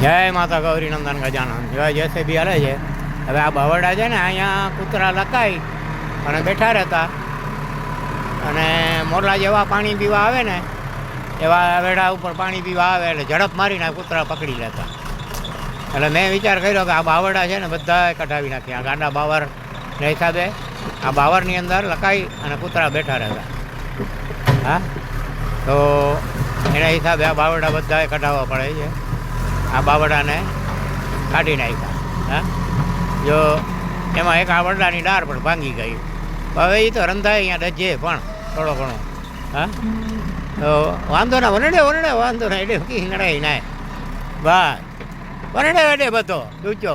જય માતા ગૌરી નંદન ગજાનંદ જય જેસીબી હાલે છે. હવે આ બાવડા છે ને, અહીંયા કૂતરા લકાઈ અને બેઠા રહેતા. અને મોરલા જેવા પાણી પીવા આવે ને, એવા વેડા ઉપર પાણી પીવા આવે એટલે ઝડપ મારીને કૂતરા પકડી લેતા. એટલે મેં વિચાર કર્યો કે આ બાવડા છે ને બધા કઢાવી નાખ્યા ગાંડા બાવર ને હિસાબે આ બાવરની અંદર લકાઈ અને કૂતરા બેઠા રહેતા. હા? તો એના હિસાબે આ બાવડા બધાએ કઢાવવા પડે છે. આ બાવડાને કાઢી નાખ્યા, હા? જો એમાં એક આ વરડાની ડાર પણ ભાંગી ગઈ. હવે એ તો રંધાય અહીંયા ડજે પણ, થોડો ઘણો, હા? તો વાંધો ના વનડે વનડે વાંધો ના એટલે નડાય નાય. બસ વનડે વડે બધો દૂચો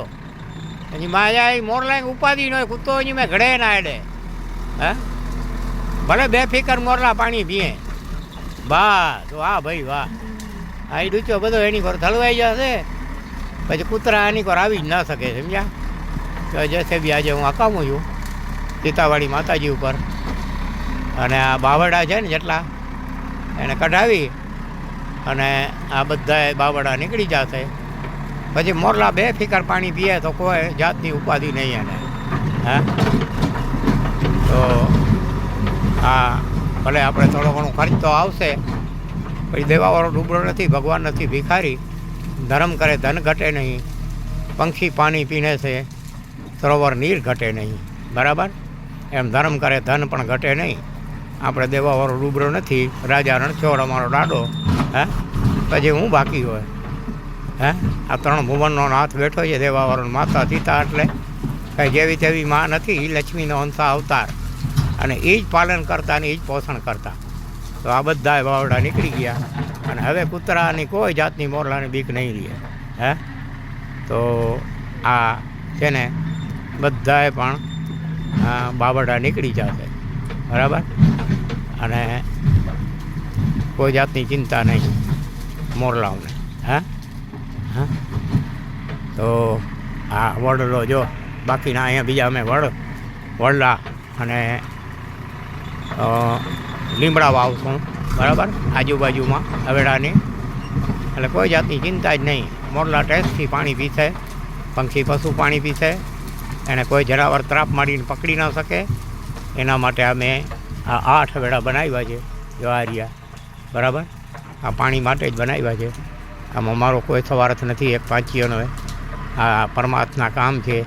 પછી માયા એ મોરલાઈ ઉપાધિ નો કૂતો એની મેં ઘડે ના એડે, હા? ભલે બે ફિકર મોરલા પાણી પીએ. બસ વાહ ભાઈ વાહ. આ ડૂચો બધો એની ઘર થલવાઈ જશે. પછી કૂતરા આની ઘર આવી જ ન શકે, સમજ્યા? તો જશે બી આજે હું અકામું છું સીતાવાડી માતાજી ઉપર. અને આ બાવડા છે ને જેટલા, એને કઢાવી અને આ બધા બાવડા નીકળી જશે. પછી મોરલા બે ફિકર પાણી પીએ તો કોઈ જાતની ઉપાધિ નહીં એને. હા? તો આ ભલે આપણે થોડો ઘણો ખર્ચ તો આવશે પછી દેવાવાળો ડૂબળો નથી, ભગવાન નથી, ભિખારી. ધર્મ કરે, ધન ઘટે નહીં. પંખી પાણી પીને છે, સરોવર નીર ઘટે નહીં. બરાબર? એમ ધર્મ કરે, ધન પણ ઘટે નહીં. આપણે દેવાવાળો ડૂબળો નથી, રાજા રણછોડ અમારો દાડો હે? પછી હું બાકી હોય? હે? આ ત્રણ ભુવનનો નાથ બેઠો છે, દેવાવાળો માતા સીતા એટલે. કંઈ જેવી તેવી માં નથી એ લક્ષ્મીનો અંશા અવતાર અને એ જ પાલન કરતા અને એ જ પોષણ કરતા. તો આ બધા વાવડા નીકળી ગયા. અને હવે કૂતરાની કોઈ જાતની મોરલાની બીક નહીં રહે. હે? તો આ છે ને બધાએ પણ બાવડા નીકળી જશે. બરાબર? અને કોઈ જાતની ચિંતા નહીં મોરલાઓને. હે? હા? તો આ વડલો જો, બાકીના અહીંયા બીજા અમે વડ, વડલા અને લીમડા વાવશું બરાબર? આજુબાજુમાં હવેડાની એટલે કોઈ જાતની ચિંતા જ નહીં. મોરલા ટેસ્ટથી પાણી પીશે, પંખી પશુ પાણી પીશે. એને કોઈ જરાવર ત્રાપ મારીને પકડી ન શકે. એના માટે અમે આ આઠ વેડા બનાવ્યા છે જવારિયા બરાબર? આ પાણી માટે જ બનાવ્યા છે. આમાં મારો કોઈ સવારથ નથી, એક પાંચીઓનો આ પરમાર્થના કામ છે.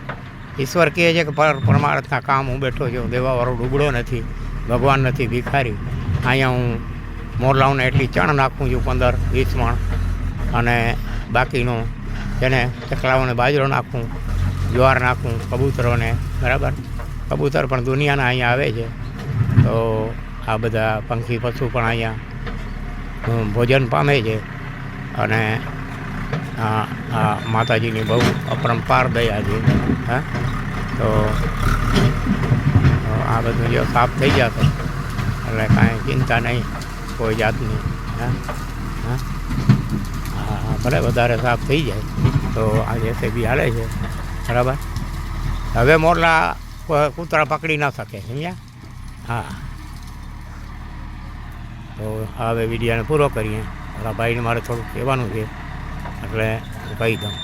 ઈશ્વર કહે છે કે પર, પરમાર્થના કામ હું બેઠો છું, દેવાવાળો ડૂબડો નથી. ભગવાન નથી ભિખારી. અહીંયા હું મોરલાઓને એટલી ચણ નાખું છું પંદર, વીસ મણ. અને બાકીનું તેને ચકલાઓને બાજરો નાખું, જુવાર નાખું, કબૂતરોને, બરાબર? કબૂતર પણ દુનિયાના અહીંયા આવે છે. તો આ બધા પંખી, પશુ પણ અહીંયા ભોજન પામે છે. અને આ માતાજીની બહુ અપરંપાર દયા છે. હા? તો આ બધું જો સાફ થઈ જશે એટલે કાંઈ ચિંતા નહીં, કોઈ જાતની, હા? હા? હા ભલે વધારે સાફ થઈ જાય, તો આ જે બી હાલે છે, બરાબર? હવે મોરલા કૂતરા પકડી ના શકે, સમજ્યા? હા. તો હવે વિડીયોને પૂરો કરીએ. મારા ભાઈને મારે થોડુંક કહેવાનું છે, એટલે હું કહી દઉં.